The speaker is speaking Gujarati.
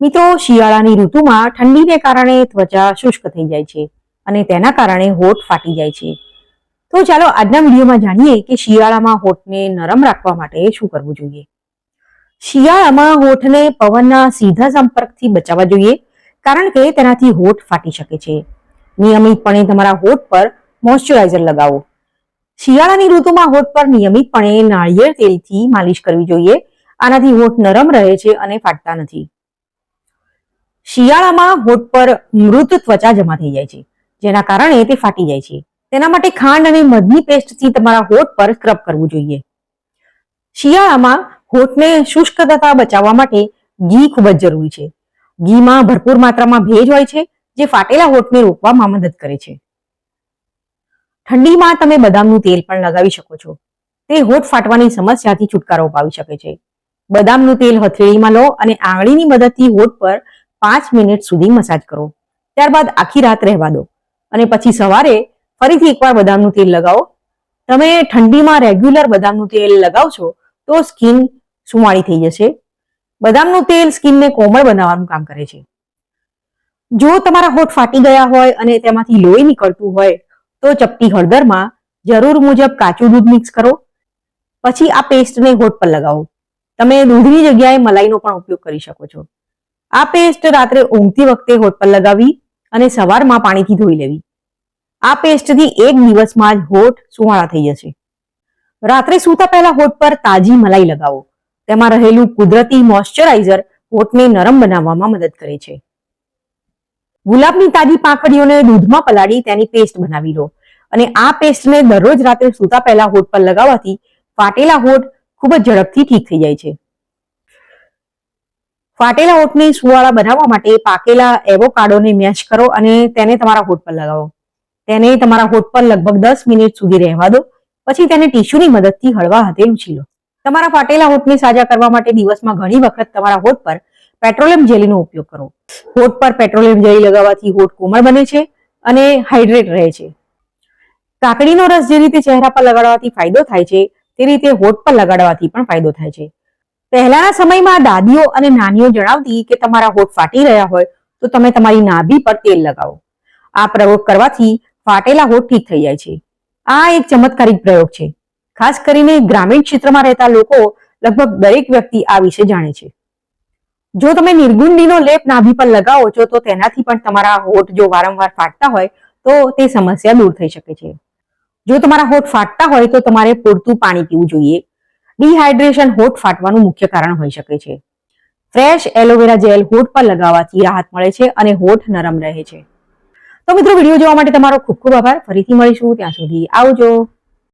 મિત્રો, શિયાળાની ઋતુમાં ઠંડીને કારણે ત્વચા શુષ્ક થઈ જાય છે અને તેના કારણે હોઠ ફાટી જાય છે. તો ચાલો આજના વિડીયોમાં જાણીએ કે શિયાળામાં હોઠને નરમ રાખવા માટે શું કરવું જોઈએ. શિયાળામાં હોઠને પવનના સીધા સંપર્કથી બચાવવા જોઈએ, કારણ કે તેનાથી હોઠ ફાટી શકે છે. નિયમિતપણે તમારા હોઠ પર મોઇશ્ચરાઇઝર લગાવો. શિયાળાની ઋતુમાં હોઠ પર નિયમિતપણે નાળિયેર તેલથી માલિશ કરવી જોઈએ. આનાથી હોઠ નરમ રહે છે અને ફાટતા નથી. શિયાળામાં હોઠ પર મૃત ત્વચા જમા થઈ જાય છે, જેના કારણે તે ફાટી જાય છે. તેના માટે ખાંડ અને મધની પેસ્ટથી તમારા હોઠ પર સ્ક્રબ કરવું જોઈએ. શિયાળામાં હોઠને શુષ્ક તથા બચાવવા માટે ઘી ખૂબ જ જરૂરી છે. ઘીમાં ભરપૂર માત્રામાં ભેજ હોય છે, જે ફાટેલા હોઠને રોકવામાં મદદ કરે છે. ઠંડીમાં તમે બદામનું તેલ પણ લગાવી શકો છો. તે હોઠ ફાટવાની સમસ્યાથી છુટકારો અપાવી શકે છે. બદામનું તેલ હથેળીમાં લો અને આંગળીની મદદથી હોઠ પર પાંચ મિનિટ સુધી મસાજ કરો. ત્યારબાદ આખી રાત રહેવા દો. અને પછી સવારે ફરીથી એકવાર બદામનું તેલ લગાવો. તમે ઠંડીમાં રેગ્યુલર બદામનું તેલ લગાવશો તો સ્કિન સુવાળી થઈ જશે. બદામનું તેલ સ્કિનને કોમળ બનાવવાનું કામ કરે છે. જો તમારા હોઠ ફાટી ગયા હોય અને તેમાંથી લોહી નીકળતું હોય તો ચપટી હળદરમાં જરૂર મુજબ કાચું દૂધ મિક્સ કરો. પછી આ પેસ્ટને હોઠ પર લગાવો. તમે દૂધની જગ્યાએ મલાઈનો પણ ઉપયોગ કરી શકો છો. આ પેસ્ટ રાત્રે ઊંઘતી વખતે હોઠ પર લગાવી અને સવારમાં પાણીથી ધોઈ લેવી. આ પેસ્ટથી એક દિવસમાં જ હોઠ સુવાળા થઈ જશે. રાત્રે સૂતા પહેલા હોઠ પર તાજી મલાઈ લગાવો. તેમાં રહેલું કુદરતી મોઇશ્ચરાઇઝર હોઠને નરમ બનાવવામાં મદદ કરે છે. ગુલાબની તાજી પાંખડીઓને દૂધમાં પલાળી તેની પેસ્ટ બનાવી લો અને આ પેસ્ટને દરરોજ રાત્રે સૂતા પહેલા હોઠ પર લગાવવાથી ફાટેલા હોઠ ખૂબ જ ઝડપથી ઠીક થઈ જાય છે. ફાટેલા હોઠને સુવાળા બનાવવા માટે પાકેલા એવોકાડોને મેશ કરો અને તેને તમારા હોઠ પર લગાવો. તેને તમારા હોઠ પર લગભગ દસ મિનિટ સુધી રહેવા દો. પછી તેને ટીશ્યુની મદદથી હળવા હાથે લૂછી લો. તમારા ફાટેલા હોઠને સાજા કરવા માટે દિવસમાં ઘણી વખત તમારા હોઠ પર પેટ્રોલિયમ જેલીનો ઉપયોગ કરો. હોઠ પર પેટ્રોલિયમ જેલી લગાવવાથી હોઠ કોમળ બને છે અને હાઇડ્રેટ રહે છે. કાકડીનો રસ જે રીતે ચહેરા પર લગાડવાથી ફાયદો થાય છે, તે રીતે હોઠ પર લગાડવાથી પણ ફાયદો થાય છે. પહેલાના સમયમાં દાદીઓ અને નાનીઓ જણાવતી કે તમારા હોઠ ફાટી રહ્યા હોય તો તમે તમારી નાભી પર તેલ લગાવો. આ પ્રયોગ કરવાથી ફાટેલા હોઠ ઠીક થઈ જાય છે. આ એક ચમત્કારિક પ્રયોગ છે. ખાસ કરીને ગ્રામીણ ક્ષેત્રમાં રહેતા લોકો લગભગ દરેક વ્યક્તિ આ વિશે જાણે છે. જો તમે નિર્ગુંડીનો લેપ નાભી પર લગાવો છો તો તેનાથી પણ તમારા હોઠ જો વારંવાર ફાટતા હોય તો તે સમસ્યા દૂર થઈ શકે છે. જો તમારા હોઠ ફાટતા હોય તો તમારે પૂરતું પાણી પીવું જોઈએ. ડિહાઇડ્રેશન હોઠ ફાટવાનું મુખ્ય કારણ હોઈ શકે છે. ફ્રેશ એલોવેરા જેલ હોઠ પર લગાવવાથી રાહત મળે છે અને હોઠ નરમ રહે છે. તો મિત્રો, વીડિયો જોવા માટે તમારો ખૂબ ખૂબ આભાર. ફરીથી મળીશું. ત્યાં સુધી આવજો.